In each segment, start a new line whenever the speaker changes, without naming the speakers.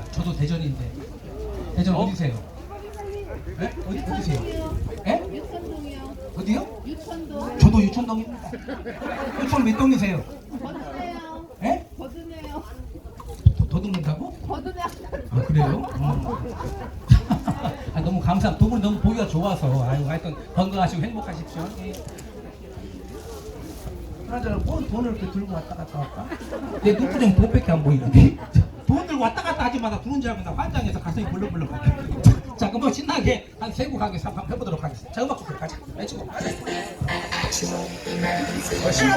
아, 저도 대전인데. 대전 어? 디세요 네? 어디, 어디세요? 예?
유천동이요.
어디요?
유천동.
저도 유천동입니다. 유천 몇 동이세요?
거드네요.
예?
거드네요.
더듬는다고?
거드네요.
아 그래요? 음. 아, 너무 감사. 두 분 너무 보기가 좋아서 아유 하여튼 건강하시고 행복하십시오. 예. 그나저나 뭘 돈을 이렇게 들고 왔다 갔다 할까? 내 눈구멍 돈밖에 안 보이는데 마나 부는 줄 알고 나 환장해서 가슴이 벌렁벌렁 자 그럼 신나게 한 세고 가게 한번 해보도록 하겠습니다. 자 음악 부터 가자. 외치고. 어, 쉬고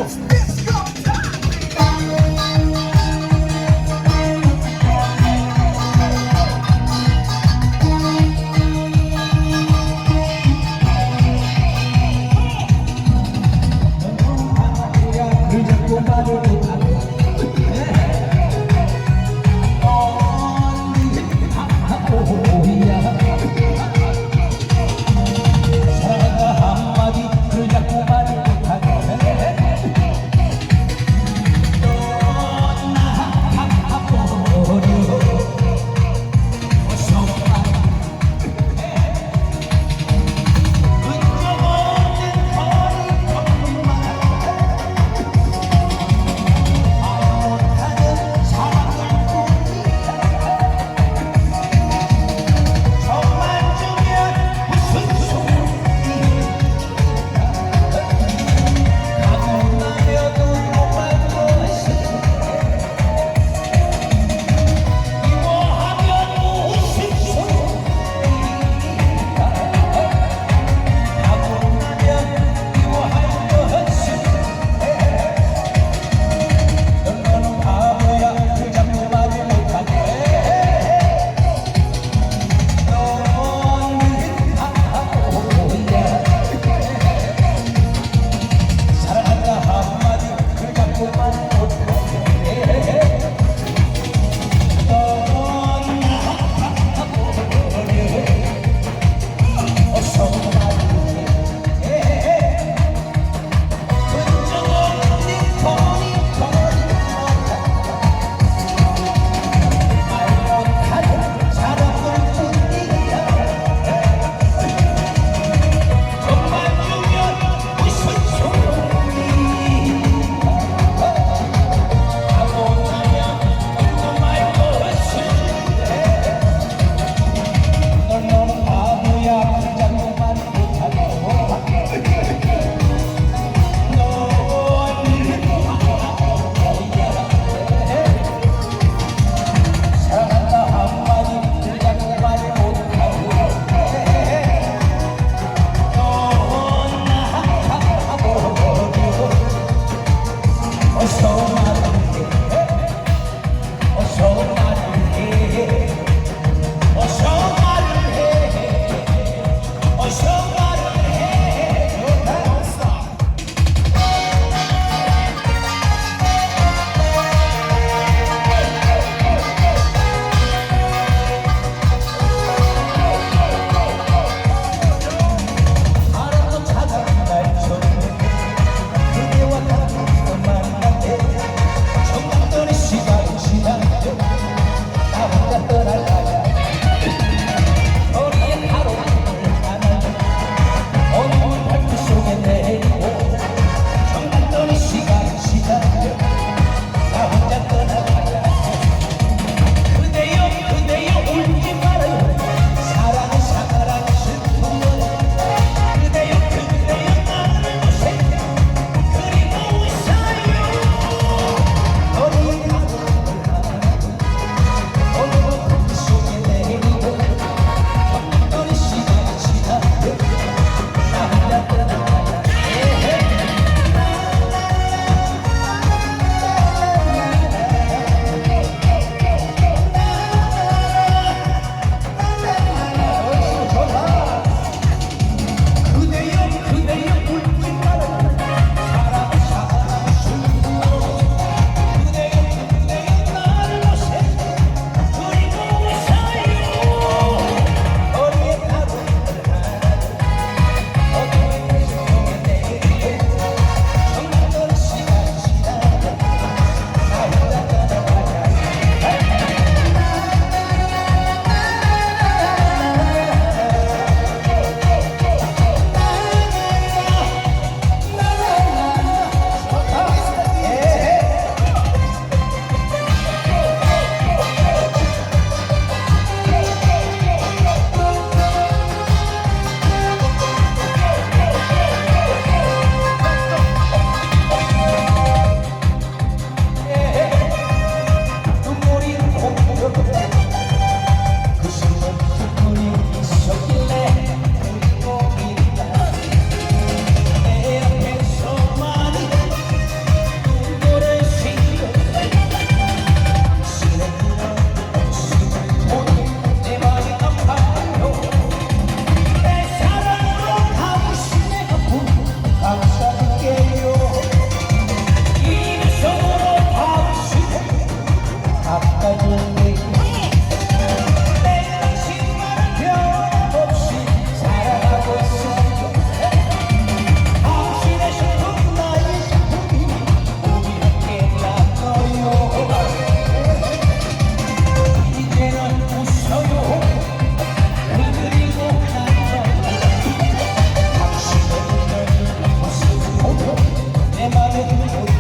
어.